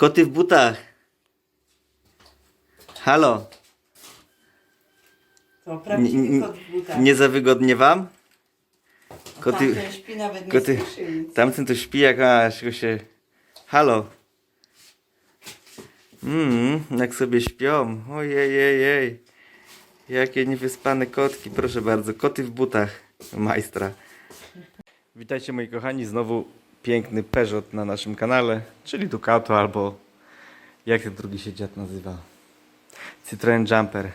Koty w butach. Halo, To nie, prawdziwy nie, kot w butach. nie za wygodnie wam? Koty, Tamten śpi nawet nie koty, słyszy nic. tamten to śpi jak aż go się... Halo. Mmm, jak sobie śpią. Ojej, Jakie niewyspane kotki, proszę bardzo. Koty w butach majstra. Witajcie moi kochani, znowu piękny Peugeot na naszym kanale, czyli Ducato albo jak ten drugi się dziad nazywa? Citroen Jumper.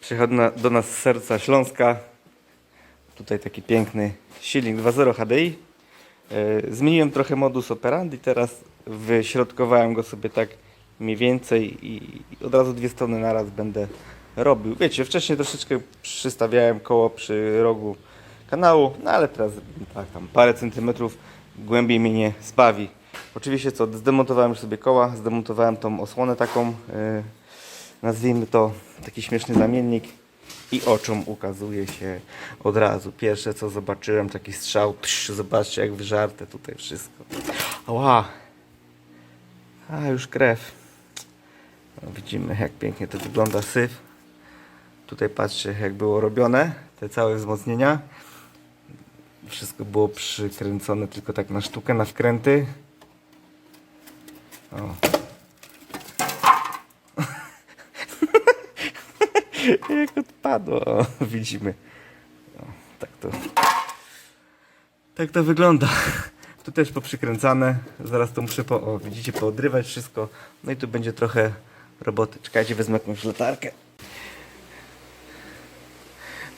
Przychodzi do nas z serca Śląska. Tutaj taki piękny silnik 2.0 HDI. E, Zmieniłem trochę modus operandi, teraz wyśrodkowałem go sobie tak mniej więcej i od razu dwie strony naraz będę robił. Wiecie, wcześniej troszeczkę przystawiałem koło przy rogu kanału, no ale teraz tak tam parę centymetrów głębiej mnie nie spawi. Oczywiście co, zdemontowałem już sobie koła, zdemontowałem tą osłonę taką, e, nazwijmy to taki śmieszny zamiennik i oczom ukazuje się od razu. Pierwsze co zobaczyłem, taki strzał, tsz, zobaczcie jak wyżarte tutaj wszystko. Ała! A już krew. No, widzimy jak pięknie to wygląda syf. Tutaj patrzcie jak było robione, te całe wzmocnienia. Wszystko było przykręcone tylko tak na sztukę, na wkręty. O. Jak odpadło, widzimy. O, tak to. Tak to wygląda. Tu też poprzykręcane. Zaraz to muszę po, o, widzicie, poodrywać wszystko. No i tu będzie trochę roboty. Czekajcie, wezmę jakąś latarkę.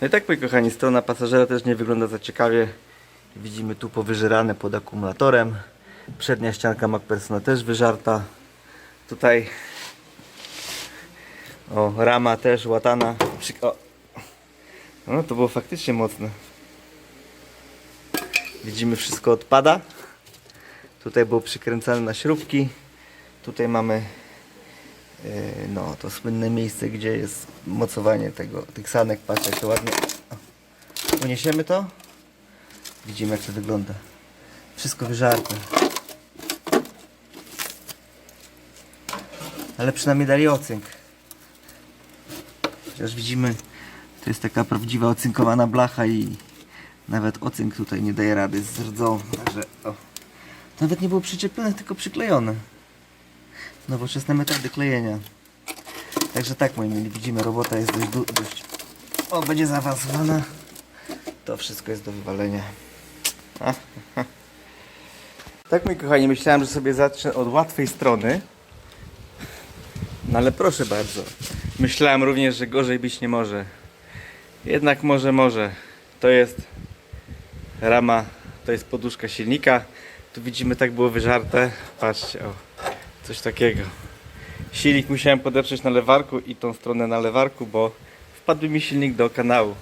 No i tak, moi kochani, strona pasażera też nie wygląda za ciekawie. Widzimy tu powyżerane pod akumulatorem. Przednia ścianka MacPersona też wyżarta. Tutaj o, rama też łatana. O. No to było faktycznie mocne. Widzimy wszystko odpada. Tutaj było przykręcane na śrubki. Tutaj mamy no to słynne miejsce, gdzie jest mocowanie tego, tych sanek. Patrzcie jak to ładnie. Uniesiemy to. Widzimy jak to wygląda. Wszystko wyżarte. Ale przynajmniej dali ocynk. Chociaż widzimy, to jest taka prawdziwa ocynkowana blacha i nawet ocynk tutaj nie daje rady z rdzą. Także o. Nawet nie było przyczepione, tylko przyklejone. Nowoczesne metody klejenia. Także tak moi mili, widzimy, robota jest dość, dość o, będzie zaawansowana. To wszystko jest do wywalenia. Tak moi kochani, myślałem, że sobie zacznę od łatwej strony. No ale proszę bardzo. Myślałem również, że gorzej być nie może. Jednak może, może. To jest rama, to jest poduszka silnika. Tu widzimy, tak było wyżarte. Patrzcie, o, coś takiego. Silnik musiałem podeprzeć na lewarku i tą stronę na lewarku, bo wpadł mi silnik do kanału.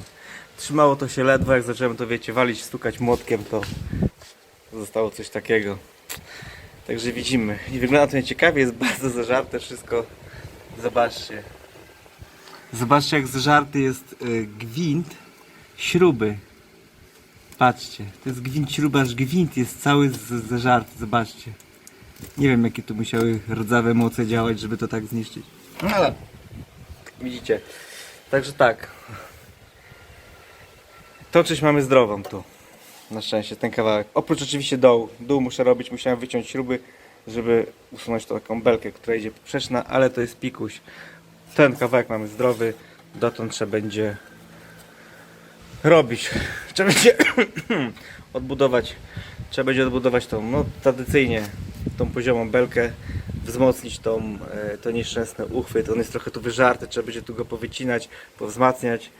Trzymało to się ledwo, jak zacząłem to wiecie, walić, stukać młotkiem, to zostało coś takiego. Także widzimy. I wygląda to nieciekawie, jest bardzo zażarte wszystko. Zobaczcie. Zobaczcie jak zażarty jest y, gwint śruby. Patrzcie, to jest gwint śruby, aż gwint jest cały zażarty, zobaczcie. Nie wiem jakie tu musiały rdzawe moce działać, żeby to tak zniszczyć. No ale widzicie. Także tak. Tą część mamy zdrową tu. Na szczęście ten kawałek. Oprócz oczywiście dołu. Dół muszę robić, musiałem wyciąć śruby, żeby usunąć tą taką belkę, która idzie poprzeczna, ale to jest pikuś. Ten kawałek mamy zdrowy, dotąd trzeba będzie robić. Trzeba będzie odbudować, trzeba będzie odbudować tą, no tradycyjnie, tą poziomą belkę, wzmocnić tą, e, to nieszczęsny uchwyt. On jest trochę tu wyżarty, trzeba będzie tu go powycinać, powzmacniać.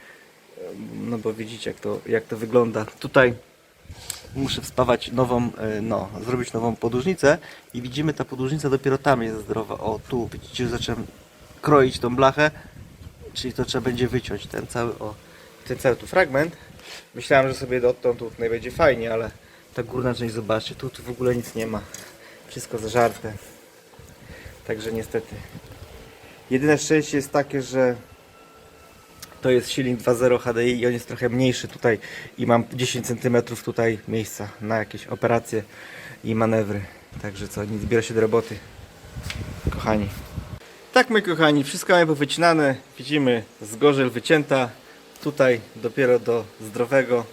No bo widzicie jak to, jak to wygląda. Tutaj muszę wspawać nową, e, no, zrobić nową podłużnicę i widzimy ta podłużnica dopiero tam jest zdrowa. O tu, widzicie, że zacząłem kroić tą blachę, czyli to trzeba będzie wyciąć ten cały, o, ten cały tu fragment. Myślałem, że sobie odtąd tutaj będzie fajnie, ale ta górna część, zobaczcie, tu, tu w ogóle nic nie ma. Wszystko zażarte. Także niestety. Jedyne szczęście jest takie, że to jest silnik 2.0 HDI i on jest trochę mniejszy tutaj i mam 10 cm tutaj miejsca na jakieś operacje i manewry. Także co, nic, biorę się do roboty. kochani. Tak, moi kochani, wszystko mamy powycinane. Widzimy zgorzel wycięta. Tutaj dopiero do zdrowego.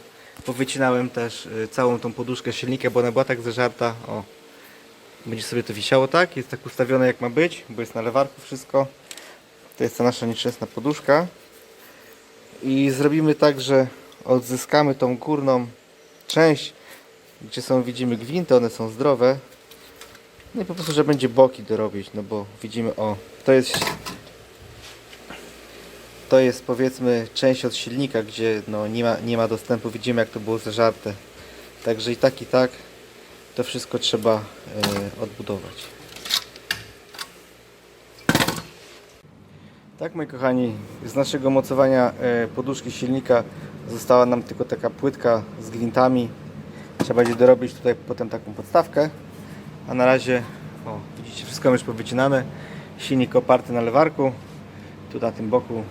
Powycinałem też y, całą tą poduszkę silnika, bo ona była tak zeżarta. O, będzie sobie to wisiało tak. Jest tak ustawione jak ma być, bo jest na lewarku wszystko. To jest ta nasza nieszczęsna poduszka. I zrobimy tak, że odzyskamy tą górną część, gdzie są, widzimy gwinty, one są zdrowe. No i po prostu, że będzie boki dorobić, no bo widzimy, o, to jest to jest powiedzmy część od silnika, gdzie no, nie, ma, nie ma dostępu, widzimy jak to było zażarte. Także i tak i tak to wszystko trzeba e, odbudować. Tak moi kochani, z naszego mocowania e, poduszki silnika została nam tylko taka płytka z gwintami. Trzeba będzie dorobić tutaj potem taką podstawkę. A na razie, o, widzicie, wszystko już powycinane. Silnik oparty na lewarku. Tu na tym boku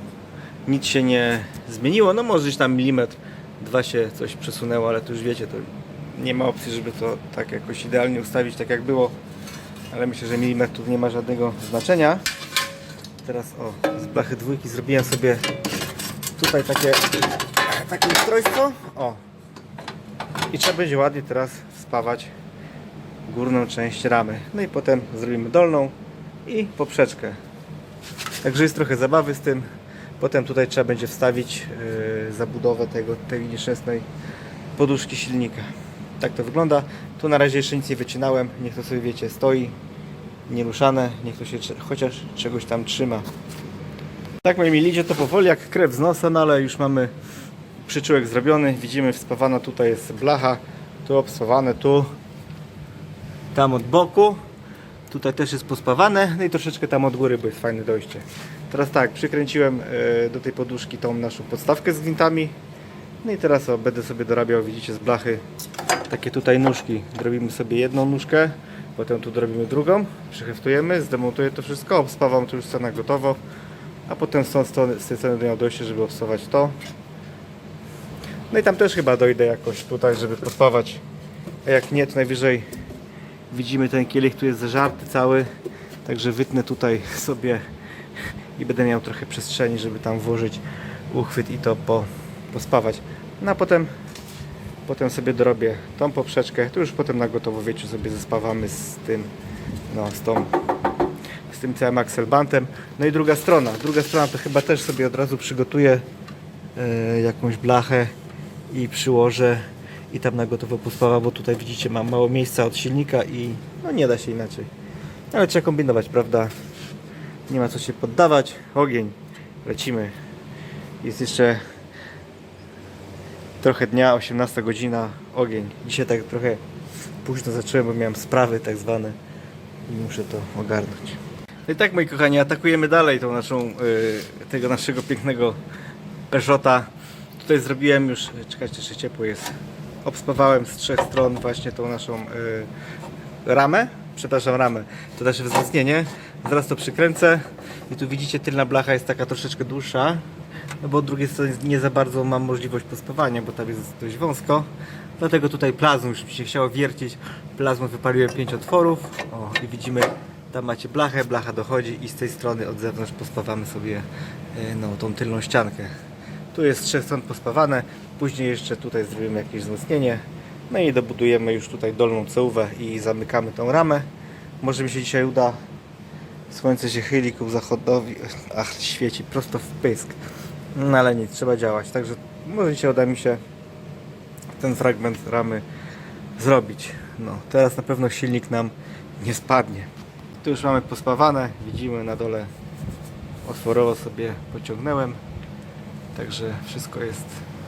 nic się nie zmieniło. No może gdzieś tam milimetr, dwa się coś przesunęło, ale to już wiecie, to nie ma opcji, żeby to tak jakoś idealnie ustawić, tak jak było. Ale myślę, że milimetr tu nie ma żadnego znaczenia. Teraz o, z blachy dwójki zrobiłem sobie tutaj takie, takie ustrojstwo. O. I trzeba będzie ładnie teraz wspawać górną część ramy. No i potem zrobimy dolną i poprzeczkę. Także jest trochę zabawy z tym. Potem tutaj trzeba będzie wstawić yy, zabudowę tego, tej nieszczęsnej poduszki silnika. Tak to wygląda. Tu na razie jeszcze nic nie wycinałem. Niech to sobie wiecie, stoi nieruszane. Niech to się chociaż czegoś tam trzyma. Tak moi mili, idzie to powoli jak krew z nosa, no ale już mamy przyczółek zrobiony. Widzimy wspawana tutaj jest blacha. Tu obspawane, tu tam od boku. Tutaj też jest pospawane, no i troszeczkę tam od góry, bo jest fajne dojście. Teraz tak, przykręciłem e, do tej poduszki tą naszą podstawkę z gwintami. No i teraz o, będę sobie dorabiał, widzicie, z blachy takie tutaj nóżki. Robimy sobie jedną nóżkę, potem tu robimy drugą, przyheftujemy, zdemontuję to wszystko, obspawam to już na gotowo, a potem z, tą strony, z tej strony miał dojście, żeby obstawać to. No i tam też chyba dojdę jakoś tutaj, żeby pospawać, a jak nie, to najwyżej Widzimy ten kielich tu jest zażarty cały, także wytnę tutaj sobie i będę miał trochę przestrzeni, żeby tam włożyć uchwyt i to po, pospawać. No a potem, potem sobie dorobię tą poprzeczkę, tu już potem na gotowo wiecie sobie zespawamy z tym, no z tą z tym całym akselbantem. No i druga strona, druga strona to chyba też sobie od razu przygotuję e, jakąś blachę i przyłożę i tam na gotowo pospawa, bo tutaj widzicie mam mało miejsca od silnika i no nie da się inaczej. Ale trzeba kombinować, prawda? Nie ma co się poddawać. Ogień. Lecimy. Jest jeszcze trochę dnia, 18 godzina. Ogień. Dzisiaj tak trochę późno zacząłem, bo miałem sprawy tak zwane i muszę to ogarnąć. No i tak moi kochani, atakujemy dalej tą naszą, y, tego naszego pięknego Peugeota. Tutaj zrobiłem już, czekajcie, jeszcze ciepło jest. Obspawałem z trzech stron właśnie tą naszą y, ramę, przepraszam ramę, to nasze wzmocnienie. Zaraz to przykręcę i tu widzicie tylna blacha jest taka troszeczkę dłuższa, no bo od drugiej strony nie za bardzo mam możliwość pospawania, bo tam jest dość wąsko. Dlatego tutaj plazmą już mi się chciało wiercić. Plazmą wypaliłem 5 otworów. O, i widzimy, tam macie blachę, blacha dochodzi i z tej strony od zewnątrz pospawamy sobie y, no, tą tylną ściankę. Tu jest trzech stron pospawane, później jeszcze tutaj zrobimy jakieś wzmocnienie. No i dobudujemy już tutaj dolną cełówę i zamykamy tą ramę. Może mi się dzisiaj uda. Słońce się chyli ku zachodowi. Ach, świeci prosto w pysk. No ale nic, trzeba działać. Także może dzisiaj uda mi się ten fragment ramy zrobić. No, teraz na pewno silnik nam nie spadnie. Tu już mamy pospawane. Widzimy na dole otworowo sobie pociągnąłem. Także wszystko jest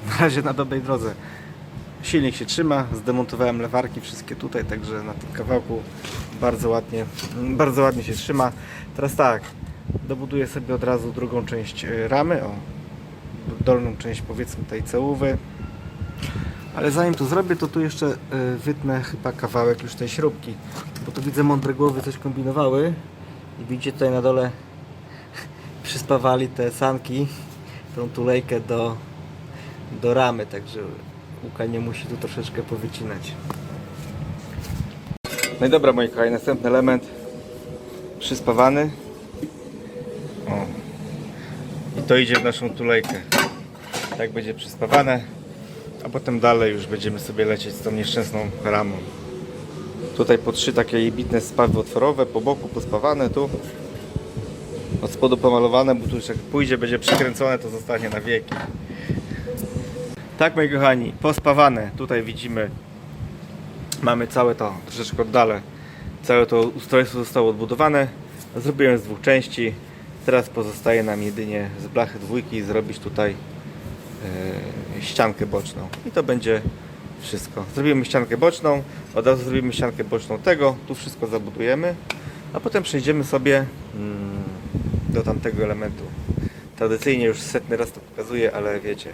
na razie na dobrej drodze. Silnik się trzyma, zdemontowałem lewarki wszystkie tutaj, także na tym kawałku bardzo ładnie, bardzo ładnie się trzyma. Teraz tak, dobuduję sobie od razu drugą część e, ramy, o, dolną część powiedzmy tej cełówy. Ale zanim to zrobię, to tu jeszcze e, wytnę chyba kawałek już tej śrubki, bo tu widzę mądre głowy coś kombinowały i widzicie tutaj na dole przyspawali te sanki, tą tulejkę do, do ramy, także Łuka nie musi tu troszeczkę powycinać. No i dobra moi kochani, następny element. przyspawany. O. I to idzie w naszą tulejkę. Tak będzie przyspawane, a potem dalej już będziemy sobie lecieć z tą nieszczęsną ramą. Tutaj po trzy takie jebitne spawy otworowe, po boku pospawane, tu od spodu pomalowane, bo tu już jak pójdzie, będzie przykręcone, to zostanie na wieki. Tak, moi kochani, pospawane. Tutaj widzimy, mamy całe to, troszeczkę oddalę, całe to ustrojstwo zostało odbudowane. Zrobiłem z dwóch części. Teraz pozostaje nam jedynie z blachy dwójki zrobić tutaj ściankę boczną. I to będzie wszystko. Zrobimy ściankę boczną, od razu zrobimy ściankę boczną tego, tu wszystko zabudujemy, a potem przejdziemy sobie mm, do tamtego elementu. Tradycyjnie już setny raz to pokazuję, ale wiecie,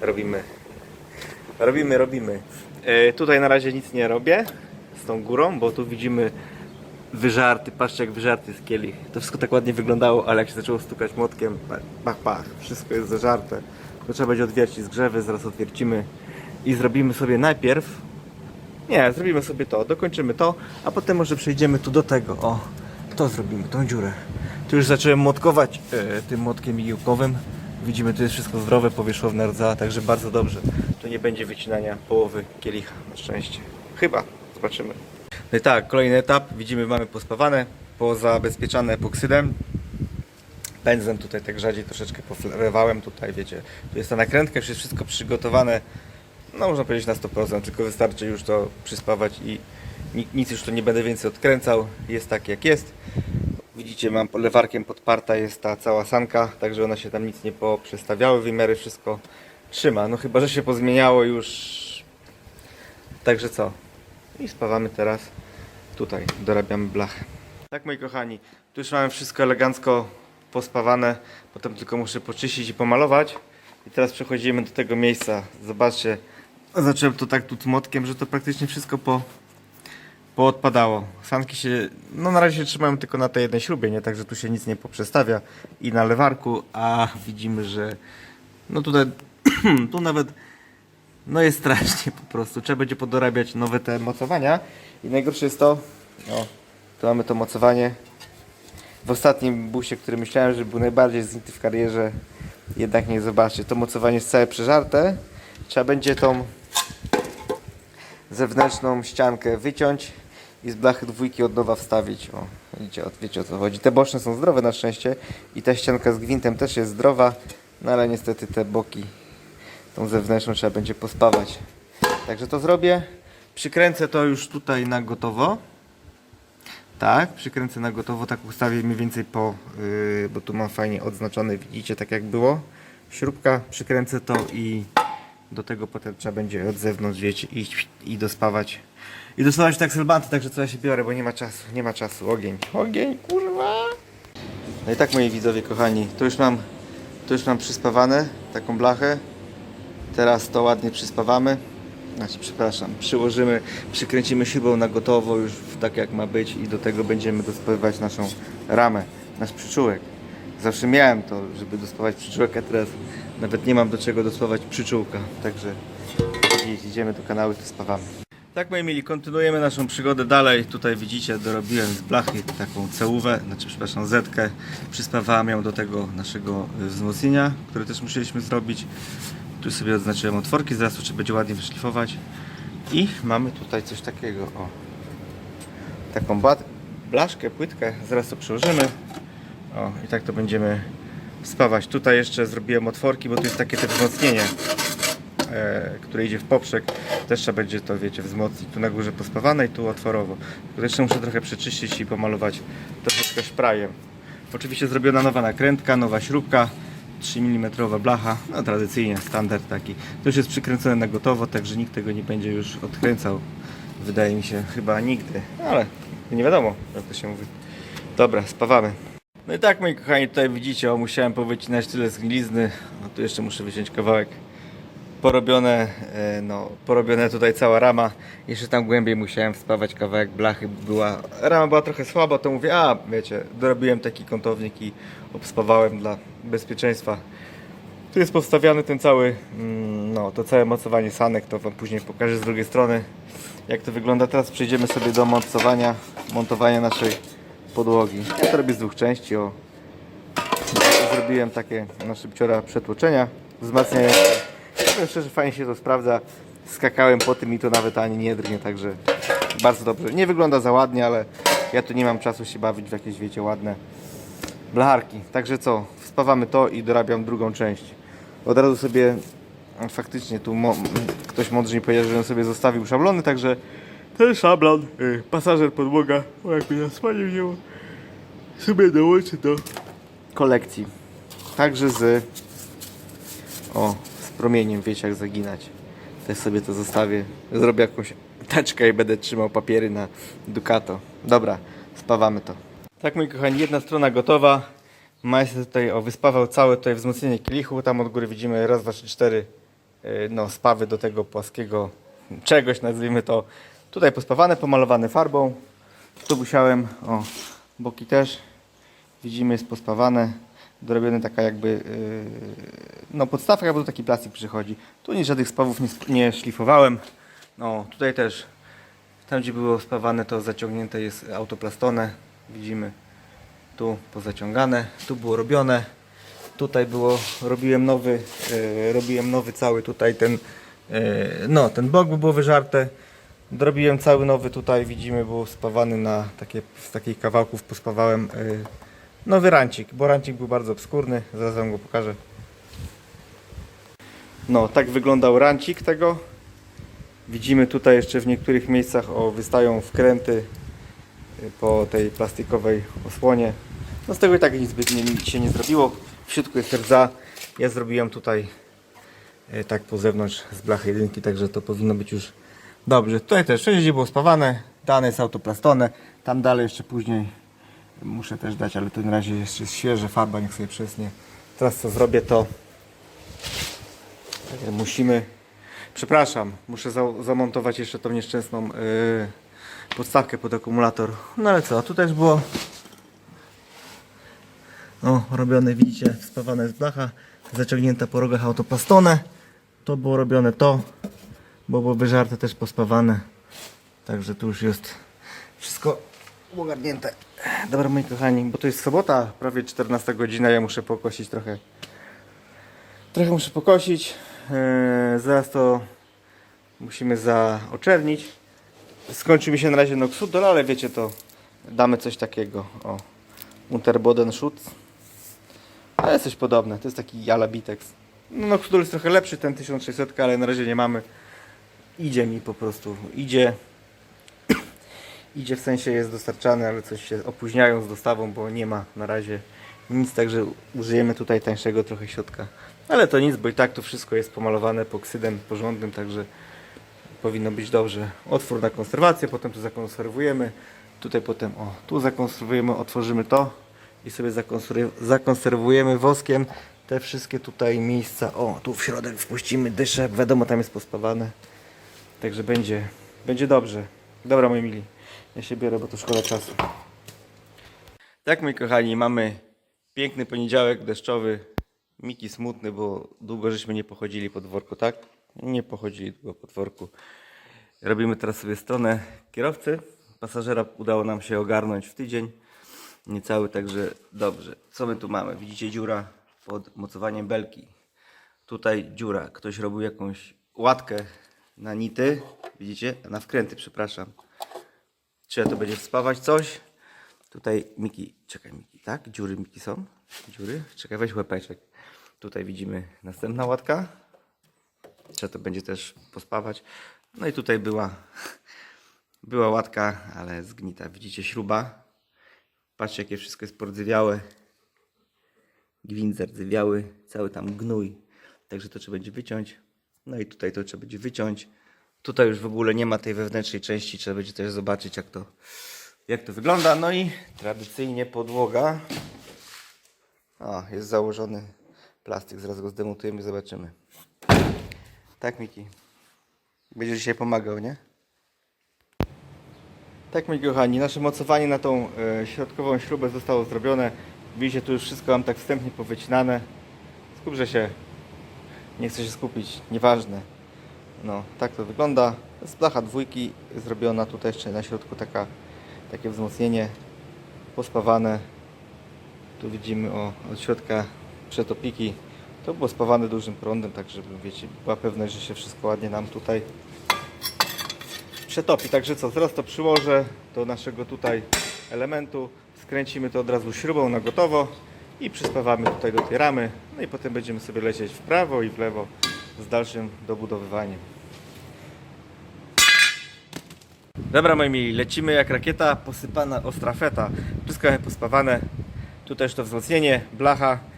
robimy, robimy, robimy. E, tutaj na razie nic nie robię z tą górą, bo tu widzimy wyżarty, patrzcie jak wyżarty jest kielich. To wszystko tak ładnie wyglądało, ale jak się zaczęło stukać młotkiem, pach, pach wszystko jest zażarte. To trzeba będzie odwiercić z grzewy, zaraz odwiercimy i zrobimy sobie najpierw nie, zrobimy sobie to, dokończymy to, a potem może przejdziemy tu do tego. O, to zrobimy, tą dziurę. Tu już zacząłem młotkować e, tym młotkiem igiełkowym. Widzimy, tu jest wszystko zdrowe, powierzchowne rdza, także bardzo dobrze. Tu nie będzie wycinania połowy kielicha, na szczęście. Chyba, zobaczymy. No i tak, kolejny etap. Widzimy, mamy pospawane, pozabezpieczane epoksydem. Pędzlem tutaj tak rzadziej troszeczkę poflarowałem tutaj, wiecie. Tu jest ta nakrętka, już jest wszystko przygotowane no można powiedzieć na 100%, tylko wystarczy już to przyspawać i ni- nic już tu nie będę więcej odkręcał, jest tak jak jest. Widzicie, mam lewarkiem podparta jest ta cała sanka, także ona się tam nic nie poprzestawiały, wymiary wszystko trzyma, no chyba, że się pozmieniało już. Także co? I spawamy teraz tutaj, dorabiamy blachę. Tak moi kochani, tu już mamy wszystko elegancko pospawane, potem tylko muszę poczyścić i pomalować. I teraz przechodzimy do tego miejsca. Zobaczcie, zacząłem to tak tu motkiem, że to praktycznie wszystko po, poodpadało. Sanki się, no na razie się trzymają tylko na tej jednej śrubie, nie? Także tu się nic nie poprzestawia i na lewarku, a widzimy, że no tutaj, tu nawet no jest strasznie po prostu. Trzeba będzie podorabiać nowe te mocowania. I najgorsze jest to, o, tu mamy to mocowanie. W ostatnim busie, który myślałem, że był najbardziej znity w karierze, jednak nie zobaczcie. To mocowanie jest całe przeżarte. Trzeba będzie tą zewnętrzną ściankę wyciąć i z blachy dwójki od nowa wstawić. O, widzicie, o- wiecie o co chodzi. Te boczne są zdrowe na szczęście i ta ścianka z gwintem też jest zdrowa, no ale niestety te boki, tą zewnętrzną trzeba będzie pospawać. Także to zrobię. Przykręcę to już tutaj na gotowo. Tak, przykręcę na gotowo, tak ustawię mniej więcej po, yy, bo tu mam fajnie odznaczone, widzicie, tak jak było. Śrubka, przykręcę to i do tego potem trzeba będzie od zewnątrz, wiecie, iść i dospawać. I dospawać tak selbanty, także co ja się biorę, bo nie ma czasu, nie ma czasu. Ogień, ogień, kurwa! No i tak moi widzowie kochani, to już mam, to już mam przyspawane, taką blachę. Teraz to ładnie przyspawamy. Znaczy, przepraszam, przyłożymy, przykręcimy śrubą na gotowo już tak jak ma być i do tego będziemy dospawywać naszą ramę, nasz przyczółek. Zawsze miałem to, żeby dospawać przyczółek, a teraz nawet nie mam do czego dospawać przyczółka. Także idziemy do kanału i spawamy. Tak moi mili, kontynuujemy naszą przygodę dalej. Tutaj widzicie, dorobiłem z blachy taką cełówę, znaczy przepraszam, zetkę. Przyspawałem ją do tego naszego wzmocnienia, które też musieliśmy zrobić. Tu sobie odznaczyłem otworki, zaraz to będzie ładnie wyszlifować. I mamy tutaj coś takiego, o. Taką blaszkę, płytkę, zaraz to przyłożymy. O, i tak to będziemy spawać. Tutaj jeszcze zrobiłem otworki, bo tu jest takie te wzmocnienie, e, które idzie w poprzek. Też trzeba będzie to, wiecie, wzmocnić. Tu na górze pospawane i tu otworowo. Tylko jeszcze muszę trochę przeczyścić i pomalować troszeczkę szprajem. Oczywiście zrobiona nowa nakrętka, nowa śrubka, 3 mm blacha, no tradycyjnie, standard taki. To już jest przykręcone na gotowo, także nikt tego nie będzie już odkręcał. Wydaje mi się, chyba nigdy, ale nie wiadomo, jak to się mówi. Dobra, spawamy. No i tak, moi kochani, tutaj widzicie, o, musiałem powycinać tyle z glizny. No tu jeszcze muszę wyciąć kawałek. Porobione, e, no, porobione tutaj cała rama. Jeszcze tam głębiej musiałem wspawać kawałek blachy. Była, rama była trochę słaba, to mówię, a wiecie, dorobiłem taki kątownik i obspawałem dla bezpieczeństwa. Tu jest powstawiany ten cały, mm, no, to całe mocowanie sanek, to wam później pokażę z drugiej strony, jak to wygląda. Teraz przejdziemy sobie do mocowania, montowania naszej podłogi. Ja to robię z dwóch części. O. Zrobiłem takie na szybciora przetłoczenia wzmacniające. Powiem szczerze, fajnie się to sprawdza. Skakałem po tym i to nawet ani nie drgnie, także bardzo dobrze. Nie wygląda za ładnie, ale ja tu nie mam czasu się bawić w jakieś, wiecie, ładne blacharki. Także co, spawamy to i dorabiam drugą część. Od razu sobie, faktycznie tu mo, ktoś mądrze mi powiedział, żebym sobie zostawił szablony, także ten szablon, y, pasażer podłoga, o jak mi nasłanie wzięło, sobie dołączę do kolekcji. Także z o, z promieniem, wiecie jak zaginać. Też sobie to zostawię. Zrobię jakąś teczkę i będę trzymał papiery na Ducato. Dobra, spawamy to. Tak moi kochani, jedna strona gotowa. Majster tutaj o, wyspawał całe tutaj wzmocnienie kielichu. Tam od góry widzimy raz, dwa, trzy, cztery yy, no, spawy do tego płaskiego czegoś, nazwijmy to. Tutaj pospawane, pomalowane farbą. Tu musiałem, o, boki też. Widzimy, jest pospawane. Dorobione taka jakby, yy, no podstawka, bo tu taki plastik przychodzi. Tu nic żadnych spawów nie, nie szlifowałem. No, tutaj też, tam gdzie było spawane, to zaciągnięte jest autoplastone. Widzimy, tu pozaciągane, tu było robione. Tutaj było, robiłem nowy, yy, robiłem nowy cały tutaj ten, yy, no ten bok by było wyżarte. Dorobiłem cały nowy tutaj, widzimy, był spawany na takie, z takich kawałków pospawałem yy, nowy rancik, bo rancik był bardzo obskurny, zaraz wam go pokażę. No, tak wyglądał rancik tego. Widzimy tutaj jeszcze w niektórych miejscach o, wystają wkręty po tej plastikowej osłonie. No z tego i tak nic nic się nie zrobiło. W środku jest rdza. Ja zrobiłem tutaj y, tak po zewnątrz z blachy jedynki, także to powinno być już dobrze. Tutaj też gdzie było spawane, dane jest autoplastone. Tam dalej jeszcze później muszę też dać, ale to na razie jeszcze jest świeże, farba niech sobie przesnie. Teraz co zrobię to e, musimy, przepraszam, muszę za, zamontować jeszcze tą nieszczęsną yy, podstawkę pod akumulator. No ale co, a tu też było o, robione, widzicie, spawane z blacha, zaciągnięte po rogach autoplastone. To było robione to, bo było wyżarte też pospawane. Także tu już jest wszystko ogarnięte. Dobra moi kochani, bo to jest sobota, prawie 14 godzina, ja muszę pokosić trochę. Trochę muszę pokosić. Eee, zaraz to musimy zaoczernić. Skończy mi się na razie Noxudol, ale wiecie to damy coś takiego. O, Unterboden Schutz. Ale coś podobne, to jest taki Jala Bitex. No Noxudol jest trochę lepszy, ten 1600, ale na razie nie mamy. Idzie mi po prostu, idzie. Idzie w sensie jest dostarczany, ale coś się opóźniają z dostawą, bo nie ma na razie nic, także użyjemy tutaj tańszego trochę środka. Ale to nic, bo i tak to wszystko jest pomalowane epoksydem porządnym, także powinno być dobrze. Otwór na konserwację, potem tu zakonserwujemy. Tutaj potem, o, tu zakonserwujemy, otworzymy to i sobie zakonserwujemy, woskiem te wszystkie tutaj miejsca. O, tu w środek wpuścimy dyszę, wiadomo, tam jest pospawane. Także będzie, będzie dobrze. Dobra, moi mili. Ja się biorę, bo to szkoda czasu. Tak, moi kochani, mamy piękny poniedziałek deszczowy. Miki smutny, bo długo żeśmy nie pochodzili po dworku, tak? Nie pochodzili długo po dworku. Robimy teraz sobie stronę kierowcy. Pasażera udało nam się ogarnąć w tydzień. Niecały, także dobrze. Co my tu mamy? Widzicie dziura pod mocowaniem belki. Tutaj dziura. Ktoś robił jakąś łatkę na nity. Widzicie? Na wkręty, przepraszam. Trzeba to będzie wspawać coś. Tutaj Miki, czekaj Miki, tak? Dziury Miki są? Dziury? Czekaj, weź łepeczek. Tutaj widzimy następna łatka. Trzeba to będzie też pospawać. No i tutaj była, była łatka, ale zgnita. Widzicie śruba? Patrzcie jakie wszystko jest pordzywiałe. Gwint zardzewiały, cały tam gnój. Także to trzeba będzie wyciąć. No i tutaj to trzeba będzie wyciąć. Tutaj już w ogóle nie ma tej wewnętrznej części, trzeba będzie też zobaczyć jak to, jak to wygląda. No i tradycyjnie podłoga. O, jest założony plastik, zaraz go zdemontujemy i zobaczymy. Tak Miki. Będziesz dzisiaj pomagał, nie? Tak moi kochani, nasze mocowanie na tą e, środkową śrubę zostało zrobione. Widzicie, tu już wszystko mam tak wstępnie powycinane. Skupże się. Nie chcę się skupić, nieważne. No, tak to wygląda. Z blacha dwójki zrobiona tutaj jeszcze na środku taka, takie wzmocnienie pospawane. Tu widzimy o, od środka przetopiki. To było spawane dużym prądem, tak żeby wiecie, była pewność, że się wszystko ładnie nam tutaj przetopi. Także co, teraz to przyłożę do naszego tutaj elementu. Skręcimy to od razu śrubą na gotowo i przyspawamy tutaj do tej ramy. No i potem będziemy sobie lecieć w prawo i w lewo z dalszym dobudowywaniem. Dobra moi mili, lecimy jak rakieta posypana ostra feta. Wszystko pospawane. Tu też to wzmocnienie, blacha.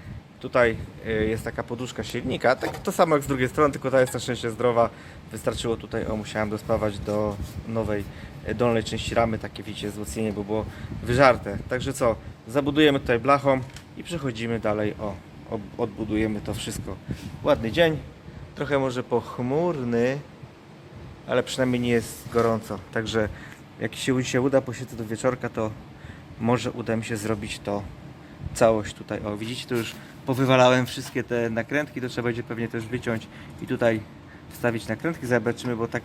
Tutaj y, jest taka poduszka silnika. Tak to samo jak z drugiej strony, tylko ta jest na szczęście zdrowa. Wystarczyło tutaj, o musiałem dospawać do nowej y, dolnej części ramy. Takie widzicie wzmocnienie, bo było wyżarte. Także co, zabudujemy tutaj blachą i przechodzimy dalej. O, odbudujemy to wszystko. Ładny dzień. Trochę może pochmurny, ale przynajmniej nie jest gorąco. Także jak się uda, posiedzę do wieczorka, to może uda mi się zrobić to całość tutaj. O, widzicie, tu już powywalałem wszystkie te nakrętki, to trzeba będzie pewnie też wyciąć i tutaj wstawić nakrętki. Zobaczymy, bo tak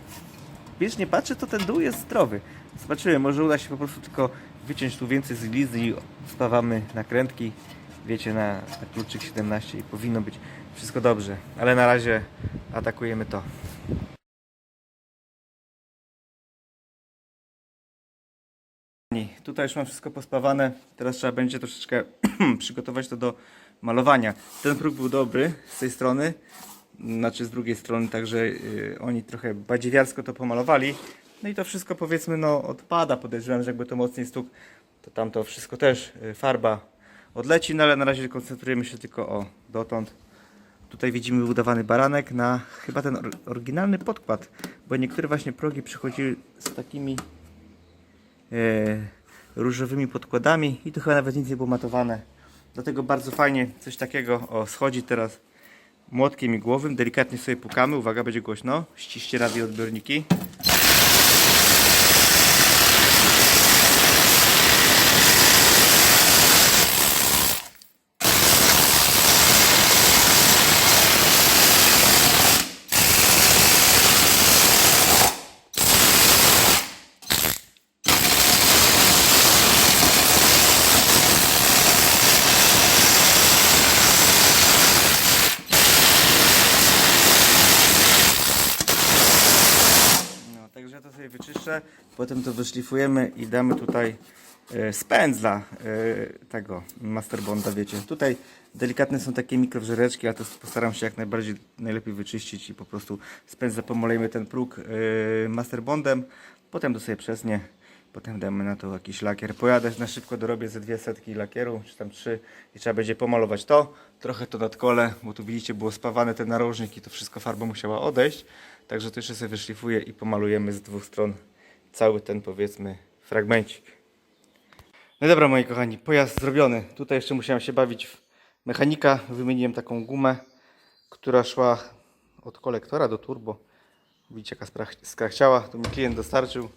bieżnie patrzę, to ten dół jest zdrowy. Zobaczymy, może uda się po prostu tylko wyciąć tu więcej z glizdy i spawamy nakrętki. Wiecie, na, na kluczyk 17 i powinno być wszystko dobrze. Ale na razie atakujemy to. Tutaj już mam wszystko pospawane. Teraz trzeba będzie troszeczkę przygotować to do malowania. Ten próg był dobry z tej strony, znaczy z drugiej strony, także yy, oni trochę badziewiarsko to pomalowali. No i to wszystko powiedzmy no odpada. Podejrzewam, że jakby to mocniej stuk, to tam to wszystko też yy, farba odleci, no ale na razie koncentrujemy się tylko o dotąd. Tutaj widzimy budowany baranek na chyba ten or- oryginalny podkład, bo niektóre właśnie progi przychodziły z takimi e, różowymi podkładami i tu chyba nawet nic nie było matowane. Dlatego bardzo fajnie coś takiego o, schodzi teraz młotkiem i głowym. Delikatnie sobie pukamy. Uwaga, będzie głośno. Ściście radioodbiorniki. No, także ja to potem to wyszlifujemy i damy tutaj e, z pędzla e, tego Masterbonda, wiecie. Tutaj delikatne są takie mikrowżereczki, ale to postaram się jak najbardziej najlepiej wyczyścić i po prostu z pędzla pomolejmy ten próg e, Masterbondem, potem to sobie przesnie, potem damy na to jakiś lakier. Pojadę na szybko dorobię ze dwie setki lakieru, czy tam trzy i trzeba będzie pomalować to, trochę to nadkole, bo tu widzicie było spawane ten narożnik i to wszystko farba musiała odejść. Także to jeszcze sobie wyszlifuję i pomalujemy z dwóch stron cały ten powiedzmy fragmencik. No dobra moi kochani, pojazd zrobiony. Tutaj jeszcze musiałem się bawić w mechanika. Wymieniłem taką gumę, która szła od kolektora do turbo. Widzicie jaka skrachciała. Tu mi klient dostarczył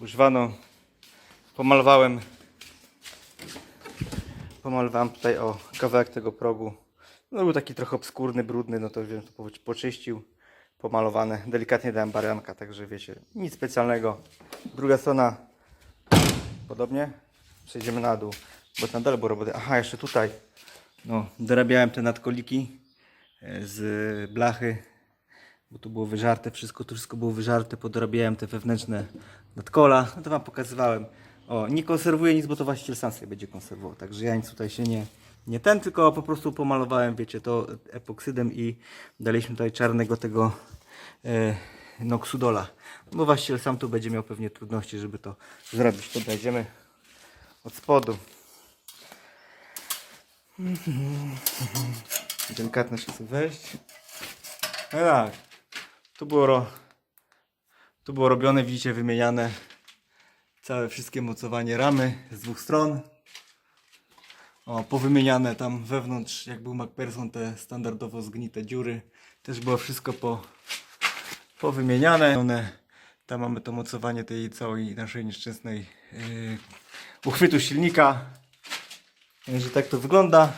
używaną. Pomalowałem pomalowałem tutaj o kawałek tego progu. No był taki trochę obskurny, brudny, no to wiem, to po- poczyścił, pomalowane. Delikatnie dałem barianka, także wiecie, nic specjalnego. Druga strona podobnie. Przejdziemy na dół, bo na dole było roboty. Aha, jeszcze tutaj. No, dorabiałem te nadkoliki e, z blachy, bo tu było wyżarte wszystko, tu wszystko było wyżarte, podorabiałem te wewnętrzne nadkola, no to wam pokazywałem. O, nie konserwuję nic, bo to właściciel sam sobie będzie konserwował, także ja nic tutaj się nie, nie ten, tylko po prostu pomalowałem, wiecie, to epoksydem i daliśmy tutaj czarnego tego e, noxudola, bo właściciel sam tu będzie miał pewnie trudności, żeby to zrobić. Podejdziemy od spodu. Delikatnie się wejść. No tak. Tu było, ro... tu było robione, widzicie, wymieniane całe wszystkie mocowanie ramy z dwóch stron. O, powymieniane tam wewnątrz, jak był MacPherson, te standardowo zgnite dziury. Też było wszystko po, powymieniane. One, tam mamy to mocowanie tej całej naszej nieszczęsnej yy, uchwytu silnika. Także tak to wygląda.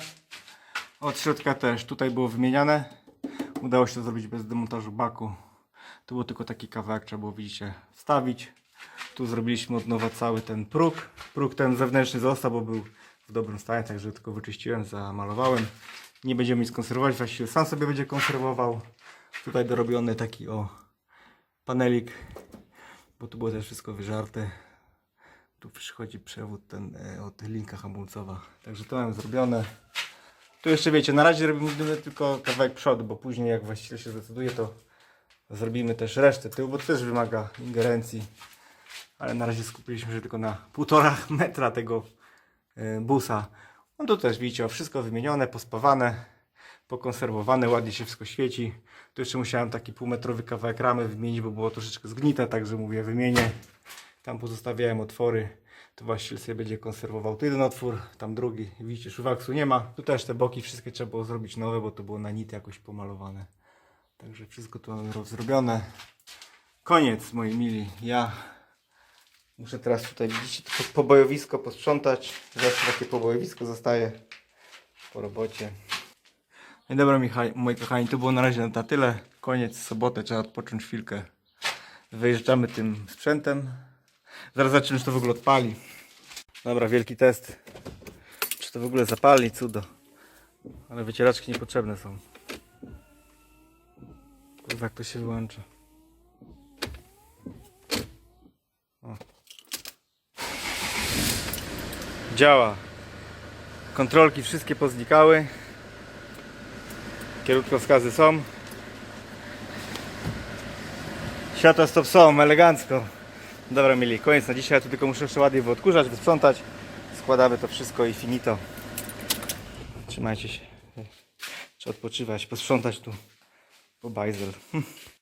Od środka też. Tutaj było wymieniane. Udało się to zrobić bez demontażu baku. Tu był tylko taki kawałek, trzeba było widzicie wstawić. Tu zrobiliśmy od nowa cały ten próg. Próg ten zewnętrzny został, bo był w dobrym stanie, także tylko wyczyściłem, zamalowałem. Nie będziemy nic konserwować, właściwie sam sobie będzie konserwował. Tutaj dorobiony taki o panelik, bo tu było też wszystko wyżarte. Tu przychodzi przewód ten e, od linka hamulcowa. Także to mam zrobione. Tu jeszcze wiecie, na razie robimy tylko kawałek przodu, bo później jak właściciel się zdecyduje, to zrobimy też resztę tyłu, bo to też wymaga ingerencji. Ale na razie skupiliśmy się tylko na półtora metra tego busa. No tu też widzicie, wszystko wymienione, pospawane, pokonserwowane, ładnie się wszystko świeci. Tu jeszcze musiałem taki półmetrowy kawałek ramy wymienić, bo było troszeczkę zgnite, także mówię, wymienię. Tam pozostawiałem otwory. To właściciel sobie będzie konserwował tu jeden otwór, tam drugi. Widzicie, szuwaksu nie ma. Tu też te boki wszystkie trzeba było zrobić nowe, bo to było na nity jakoś pomalowane. Także wszystko to mam zrobione. Koniec, moi mili. Ja muszę teraz tutaj, widzicie, to pobojowisko posprzątać. Zawsze takie pobojowisko zostaje po robocie. No dobra, Michał, moi kochani, to było na razie na tyle. Koniec, sobotę, trzeba odpocząć chwilkę. Wyjeżdżamy tym sprzętem. Zaraz zobaczymy, czy to w ogóle odpali. Dobra, wielki test. Czy to w ogóle zapali? Cudo. Ale wycieraczki niepotrzebne są. Kurwa, jak to się wyłącza. Działa. Kontrolki wszystkie poznikały. Kierunkowskazy są. Światła stop są, elegancko. Dobra mieli, koniec na dzisiaj. Ja tu tylko muszę jeszcze ładnie wyodkurzać, wysprzątać. Składamy to wszystko i finito. Trzymajcie się. Trzeba odpoczywać, posprzątać tu. Po bajzel.